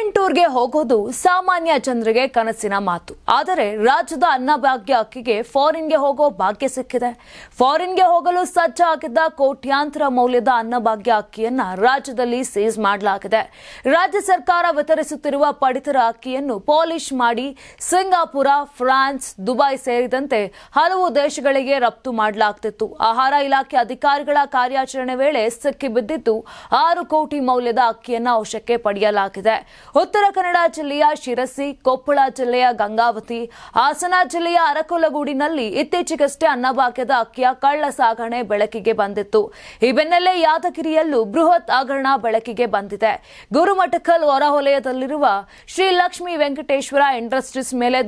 Foreign ಟೂರ್ಗೆ ಹೋಗೋದು ಸಾಮಾನ್ಯ ಜನರಿಗೆ ಕನಸಿನ ಮಾತು. ಆದರೆ ರಾಜ್ಯದ ಅನ್ನಭಾಗ್ಯ ಅಕ್ಕಿಗೆ ಫಾರಿನ್ಗೆ ಹೋಗೋ ಭಾಗ್ಯ ಸಿಕ್ಕಿದೆ. ಫಾರಿನ್ಗೆ ಹೋಗಲು ಸಜ್ಜಾಗಿದ್ದ ಕೋಟ್ಯಾಂತರ ಮೌಲ್ಯದ ಅನ್ನಭಾಗ್ಯ ಅಕ್ಕಿಯನ್ನ ರಾಜ್ಯದಲ್ಲಿ ಸೀಸ್ ಮಾಡಲಾಗಿದೆ. ರಾಜ್ಯ ಸರ್ಕಾರ ವಿತರಿಸುತ್ತಿರುವ ಪಡಿತರ ಅಕ್ಕಿಯನ್ನು ಪಾಲಿಷ್ ಮಾಡಿ ಸಿಂಗಾಪುರ, ಫ್ರಾನ್ಸ್, ದುಬೈ ಸೇರಿದಂತೆ ಹಲವು ದೇಶಗಳಿಗೆ ರಫ್ತು ಮಾಡಲಾಗ್ತಿತ್ತು. ಆಹಾರ ಇಲಾಖೆ ಅಧಿಕಾರಿಗಳ ಕಾರ್ಯಾಚರಣೆ ವೇಳೆ ಸಿಕ್ಕಿಬಿದ್ದಿದ್ದು ಆರು ಕೋಟಿ ಮೌಲ್ಯದ ಅಕ್ಕಿಯನ್ನ ವಶಕ್ಕೆ ಪಡೆಯಲಾಗಿದೆ. ಉತ್ತರ ಕನ್ನಡ ಜಿಲ್ಲೆಯ ಶಿರಸಿ, ಕೊಪ್ಪಳ ಜಿಲ್ಲೆಯ ಗಂಗಾವತಿ, ಹಾಸನ ಜಿಲ್ಲೆಯ ಅರಕಲಗೂಡಿನಲ್ಲಿ ಇತ್ತೀಚೆಗಷ್ಟೇ ಅನ್ನಭಾಗ್ಯದ ಅಕ್ಕಿಯ ಕಳ್ಳ ಸಾಗಣೆ ಬೆಳಕಿಗೆ ಬಂದಿತ್ತು. ಈ ಬೆನ್ನಲ್ಲೇ ಯಾದಗಿರಿಯಲ್ಲೂ ಬೃಹತ್ ಹಗರಣ ಬೆಳಕಿಗೆ ಬಂದಿದೆ. ಗುರುಮಠಕಲ್ ಹೊರವಲಯದಲ್ಲಿರುವ ಶ್ರೀ ಲಕ್ಷ್ಮೀ ವೆಂಕಟೇಶ್ವರ ಇಂಡಸ್ಟ್ರೀಸ್ ಮೇಲೆ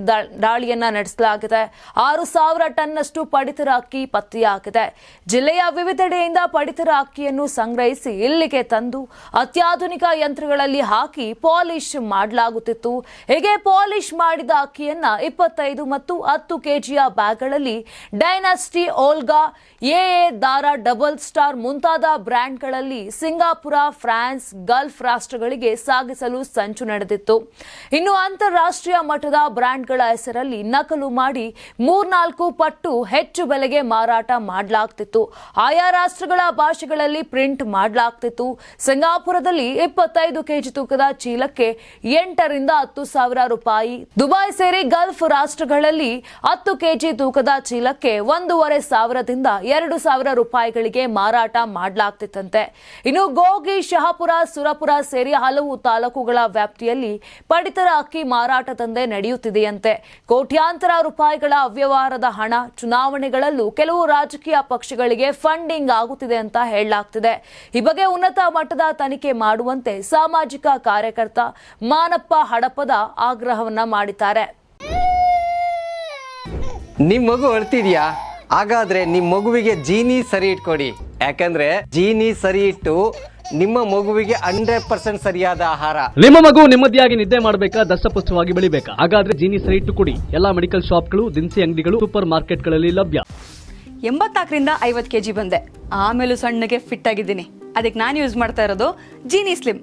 ದಾಳಿಯನ್ನ ನಡೆಸಲಾಗಿದೆ. ಆರು ಸಾವಿರ ಟನ್ನಷ್ಟು ಪಡಿತರ ಅಕ್ಕಿ ಪತ್ತೆಯಾಗಿದೆ. ಜಿಲ್ಲೆಯ ವಿವಿಧೆಡೆಯಿಂದ ಪಡಿತರ ಅಕ್ಕಿಯನ್ನು ಸಂಗ್ರಹಿಸಿ ಇಲ್ಲಿಗೆ ತಂದು ಅತ್ಯಾಧುನಿಕ ಯಂತ್ರಗಳಲ್ಲಿ ಹಾಕಿ ಪಾಲಿಶ್ ಮಾಡಲಾಗುತ್ತಿತ್ತು. ಹೀಗೆ ಪಾಲಿಶ್ ಮಾಡಿದ ಅಕ್ಕಿಯನ್ನ ಇಪ್ಪತ್ತೈದು ಮತ್ತು ಹತ್ತು ಕೆಜಿಯ ಬ್ಯಾಗ್ಗಳಲ್ಲಿ ಡೈನಾಸ್ಟಿ ಓಲ್ಗಾ ಎಎ ದಾರ ಡಬಲ್ ಸ್ಟಾರ್ ಮುಂತಾದ ಬ್ರ್ಯಾಂಡ್ಗಳಲ್ಲಿ ಸಿಂಗಾಪುರ, ಫ್ರಾನ್ಸ್, ಗಲ್ಫ್ ರಾಷ್ಟ್ರಗಳಿಗೆ ಸಾಗಿಸಲು ಸಂಚು ನಡೆದಿತ್ತು. ಇನ್ನು ಅಂತಾರಾಷ್ಟ್ರೀಯ ಮಟ್ಟದ ಬ್ರ್ಯಾಂಡ್ಗಳ ಹೆಸರಲ್ಲಿ ನಕಲು ಮಾಡಿ ಮೂರ್ನಾಲ್ಕು ಪಟ್ಟು ಹೆಚ್ಚು ಬೆಲೆಗೆ ಮಾರಾಟ ಮಾಡಲಾಗ್ತಿತ್ತು. ಆಯಾ ರಾಷ್ಟ್ರಗಳ ಭಾಷೆಗಳಲ್ಲಿ ಪ್ರಿಂಟ್ ಮಾಡಲಾಗ್ತಿತ್ತು. ಸಿಂಗಾಪುರದಲ್ಲಿ ಇಪ್ಪತ್ತೈದು ಕೆಜಿ ತೂಕದ ಚೀಲಕ್ಕೆ ಎಂಟರಿಂದ ಹತ್ತು ಸಾವಿರ ರೂಪಾಯಿ. ದುಬೈ ಸೇರಿ ಗಲ್ಫ್ ರಾಷ್ಟ್ರಗಳಲ್ಲಿ ಹತ್ತು ಕೆಜಿ ತೂಕದ ಚೀಲಕ್ಕೆ ಒಂದೂವರೆ ಸಾವಿರದಿಂದ ಎರಡು ಸಾವಿರ ರೂಪಾಯಿಗಳಿಗೆ ಮಾರಾಟ ಮಾಡಲಾಗ್ತಿತ್ತಂತೆ. ಇನ್ನು ಗೋಗಿ, ಶಹಾಪುರ, ಸುರಪುರ ಸೇರಿ ಹಲವು ತಾಲೂಕುಗಳ ವ್ಯಾಪ್ತಿಯಲ್ಲಿ ಪಡಿತರ ಅಕ್ಕಿ ಮಾರಾಟ ದಂಧೆ ನಡೆಯುತ್ತಿದೆಯಂತೆ. ಕೋಟ್ಯಾಂತರ ರೂಪಾಯಿಗಳ ಅವ್ಯವಹಾರದ ಹಣ ಚುನಾವಣೆಗಳಲ್ಲೂ ಕೆಲವು ರಾಜಕೀಯ ಪಕ್ಷಗಳಿಗೆ ಫಂಡಿಂಗ್ ಆಗುತ್ತಿದೆ ಅಂತ ಹೇಳಲಾಗ್ತಿದೆ. ಈ ಬಗ್ಗೆ ಉನ್ನತ ಮಟ್ಟದ ತನಿಖೆ ಮಾಡುವಂತೆ ಸಾಮಾಜಿಕ ಕಾರ್ಯಕರ್ತ ಮಾನಪ್ಪ ಹಡಪದ ಆಗ್ರಹವನ್ನ ಮಾಡಿದ್ದಾರೆ. ನಿಮ್ ಮಗು ಅಳ್ತಿದ್ಯಾ? ಹಾಗಾದ್ರೆ ನಿಮ್ ಮಗುವಿಗೆ ಜೀನಿ ಸರಿ ಇಟ್ಕೊಡಿ. ಯಾಕಂದ್ರೆ ಜೀನಿ ಸರಿ ಇಟ್ಟು ನಿಮ್ಮ ಮಗುವಿಗೆ ಹಂಡ್ರೆಡ್ ಪರ್ಸೆಂಟ್ ಸರಿಯಾದ ಆಹಾರ. ನಿಮ್ಮ ಮಗು ನೆಮ್ಮದಿಯಾಗಿ ನಿದ್ದೆ ಮಾಡಬೇಕಾ ದಷ್ಟಪುಷ್ಟವಾಗಿ ಬೆಳಿಬೇಕಾ? ಹಾಗಾದ್ರೆ ಜೀನಿ ಸರಿ ಇಟ್ಟು ಕೊಡಿ. ಎಲ್ಲಾ ಮೆಡಿಕಲ್ ಶಾಪ್ಗಳು ದಿನಸಿ ಅಂಗಡಿಗಳು ಸೂಪರ್ ಮಾರ್ಕೆಟ್ಗಳಲ್ಲಿ ಲಭ್ಯ. ಎಂಬತ್ತಾಕರಿಂದ ಐವತ್ತು ಕೆ ಜಿ ಬಂದೆ. ಆಮೇಲೂ ಸಣ್ಣಗೆ ಫಿಟ್ ಆಗಿದ್ದೀನಿ. ಅದಕ್ಕೆ ನಾನು ಯೂಸ್ ಮಾಡ್ತಾ ಇರೋದು Jeeni slim.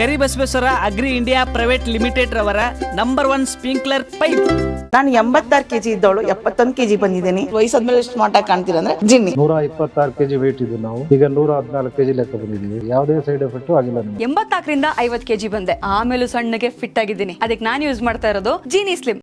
Karibasaveshwara agri India private limited ರವರ ನಂಬರ್ ಒನ್ ಸ್ಪ್ರಿಂಕ್ಲರ್ ಪೈಪ್. ನಾನು ಎಂಬತ್ತಾರು ಕೆಜಿ ಇದ್ದವಳು ಎಪ್ಪತ್ತೊಂದು ಕೆಜಿ ಬಂದಿದ್ದೀನಿ. ವಯಸ್ಸಾದ್ಮೇಲೆ ಸ್ಮಾರ್ಟ್ ಆಗಿ ಕಾಣ್ತೀರ ಅಂದ್ರೆ ಜಿನ್ನಿ. ನೂರ ಇಪ್ಪತ್ತಾರು ಕೆಜಿ ವೇಟ್ ಇದ್ದು ನಾವು. ಈಗ ನೂರ ಹದಿನಾಲ್ಕು ಕೆಜಿ ಲೆಕ್ಕ ಬಂದಿದ್ದೀವಿ. ಯಾವುದೇ ಸೈಡ್ ಎಫೆಕ್ಟ್ ಆಗಿಲ್ಲ ಎಂಬತ್ತಾಕರಿಂದ ಐವತ್ ಕೆಜಿ ಬಂದೆ. ಆಮೇಲೆ ಸಣ್ಣಗೆ ಫಿಟ್ ಆಗಿದ್ದೀನಿ. ಅದಕ್ಕೆ ನಾನು ಯೂಸ್ ಮಾಡ್ತಾ ಇರೋದು ಜೀನಿ ಸ್ಲಿಮ್